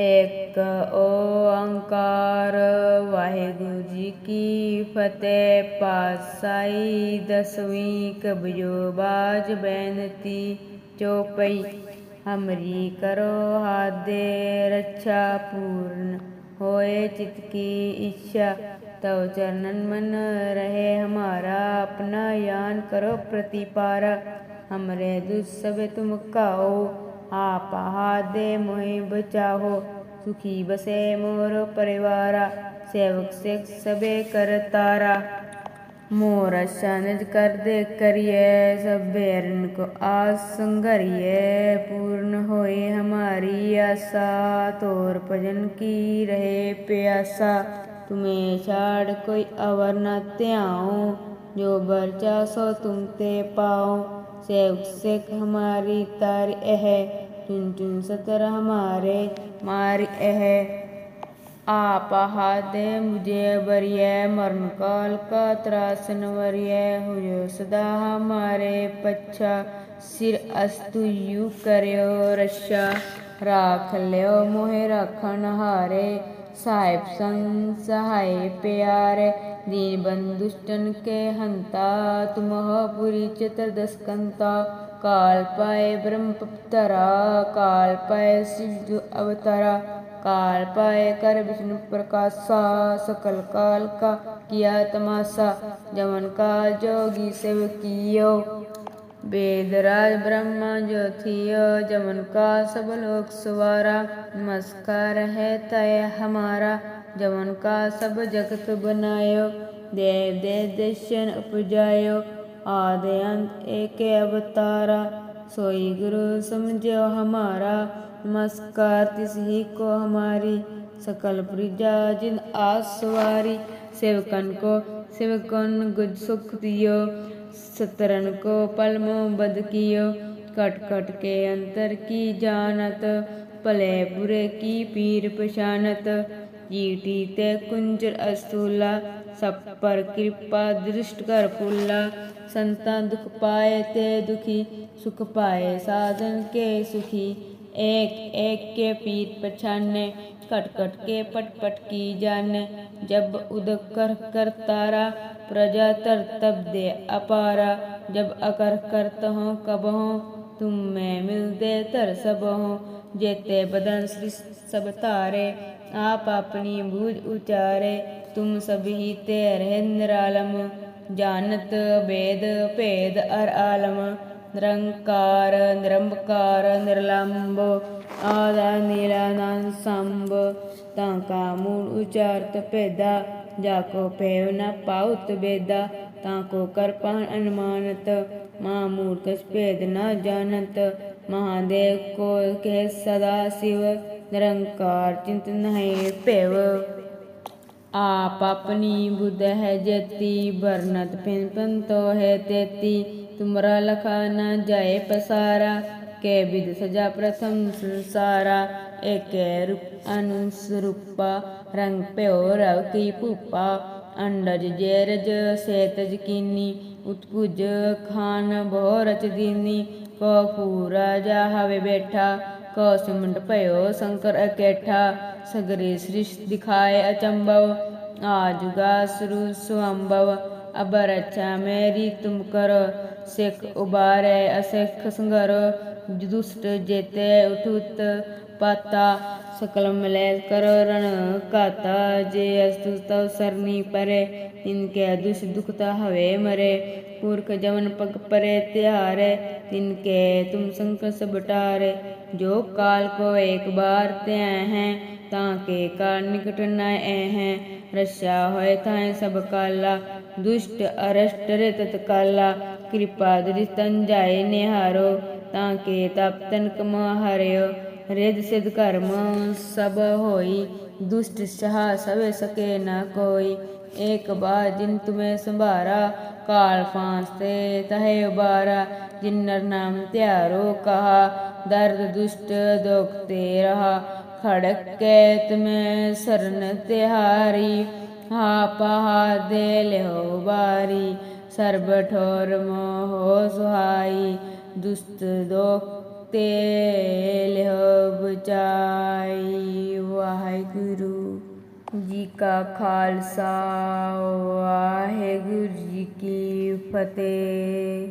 एक ओंकार, वाहेगुरु जी की फतेह। पातशाही दसवीं कबजो बाज बैनती चौपई। हमरी करो हादे, रक्षा पूर्ण होए चित की इच्छा। तव चरणन मन रहे हमारा, अपना यान करो प्रतिपारा। हमरे दुस्सब तुम का आप हादे मोहि बचाहो, सुखी बसे मोर परिवारा, सेवक से सबे कर तारा। मोर शानज कर दे करिए, सब बेरन को आस संघरिए पूर्ण होए हमारी आशा। तोर भजन की रहे प्यासा, तुम्हें छाड़ कोई अवर न त्याओ जो बरचा सो तुम ते पाओ सेवक सिख हमारी तार एह, चुन चुन सतर हमारे मार एह। आप हादे मुझे बरिय मरण काल का त्रासन वरिय हुयो सदा हमारे पच्छा। सिर अस्तु यू करो रक्षा राख लियो मोहे रखन हारे। साहिब संग सहाय प्यारे दीन बंधुष्टन के हंता तुम पुरी चतुर्दश कंता काल पाए ब्रह्मपुतरा काल पाए शिव अवतारा। काल पाए कर विष्णु प्रकाशा, सकल काल का किया तमाशा। जमन काल जोगी सेव कियो वेदराज ब्रह्मा जो थियो जमन का सब लोग सवारा, नमस्कार है तय हमारा। जमन का सब जगत बनायो, देव देव दर्शन उपजायो। आदि अंत एक अवतारा, सोई गुरु समझो हमारा। नमस्कार तिस ही को हमारी, सकल प्रजा जिन आसवारी। सेवकन को, सेवकन गुज सुख दियो। सतरन को पलमो बद कियो कट कट के अंतर की जानत भले बुरे की पीर पशानत जीटी ते कुंजर अस्तूला, सब पर कृपा दृष्ट कर फूला। संता दुख पाए ते दुखी, सुख पाए साधन के सुखी। एक एक के पीर पछाने कट कट के पट पट की जाने। जब उदक कर कर तारा, प्रजा तर तब दे अपारा। जब अकर करत हो कब हो, तुम में मिल दे तर सब हो। जेते बदन श्री सब तारे, आप अपनी बूझ उचारे। तुम सभी ते रहे निरालम ਜਾਣਤ ਬੇਦ ਭੇਦ ਅਰ ਆਲਮ, ਨਿਰੰਕਾਰ, ਨਿਰੰਬਕਾਰ, ਨਿਰਲੰਬ, ਆਦਾ ਨੀਲਾਨੰ ਸੰਭ। ਤਾਂ ਕਾ ਮੂਲ ਉਚਾਰਤ ਭੇਦਾ, ਜਾ ਕੋ ਪੈਵ ਨ ਪਾਉਤ ਬੇਦਾ, ਤਾਂ ਕੋ ਕਰਪਾਨ ਅਨਮਾਨਤ। ਮਾ ਮੂਰਖ ਭੇਦ ਨ ਜਾਣਤ, ਮਹਾਦੇਵ ਕੋ ਕਹਿ ਸਦਾ ਸਿਵ, ਨਿਰੰਕਾਰ ਚਿੰਤਨ ਹੈ ਭੇਵ। ਆਪ ਆਪਣੀ ਬੁੱਧ ਹੈ ਜੇਤੀ, ਵਰਨਤ ਪਿੰ ਪਿੰ ਤੋ ਹੈ ਤੇਤੀ। ਤੁਮਰਾ ਲਖਾ ਨਾ ਜਾਏ ਪਸਾਰਾ, ਕੇ ਵਿਦ ਸਜਾ ਪ੍ਰਥਮ ਸੰਸਾਰਾ। ਏਕੇ ਰੂਪ ਅਨੁਸਰੂਪਾ ਰੰਗ ਪਿਓ ਰਵ ਕੀ ਭੂਪਾ। ਅੰਡਜ ਜੇਰਜ ਸੇਤਜ ਕੀਨੀ, ਉਤਪੁਜ ਖਾਨ ਬਹੁ ਰਚ ਦੀਨੀ। ਕੋ ਪੂਰਾ ਜਾ ਹਵੇ ਬੈਠਾ सिमंड पयो, शंकर अकेठा सगरे सृष्ट दिखाए अचंभव। आजुगा सुरु स्वंभव अबर अच्छा मेरी तुम करो। सिख उबारे, असिख संगर, दुष्ट जेते उठुत। पाता सकल मिले करो रण काता। जे अस्तु तव सरनी परे इनके दुष दुखता हवे मरे। पुरख जमन पग परे त्यारे, तिनके तुम संकट बटारे जो काल को एक बार त्या हैं, ताके काल निकट न हैं। रस्या होए थाए सब काला, दुष्ट अरष्ट रे तत्काला। कृपा दृष्टन जाए निहारो, ताके तप तनक हरियो। रिद सिद्ध कर्म सब होई दुष्ट सहा सवे सके न कोई एक बार जिन तुम्हें संभारा काल फांसते तहे उबारा जिन्नर नाम त्यारो कहा दर्द दुष्ट दोखते रहा खड़क के तुम्हें शरण तिहारी हा पहा दे ले हो बारी सर्ब ठोर मोह सुहाई दुष्ट दोख ਤੇ ਲਿਹ ਬਚਾਈ ਵਾਹਿਗੁਰੂ ਜੀ ਕਾ ਖਾਲਸਾ ਵਾਹਿਗੁਰੂ ਜੀ ਕੀ ਫਤਿਹ।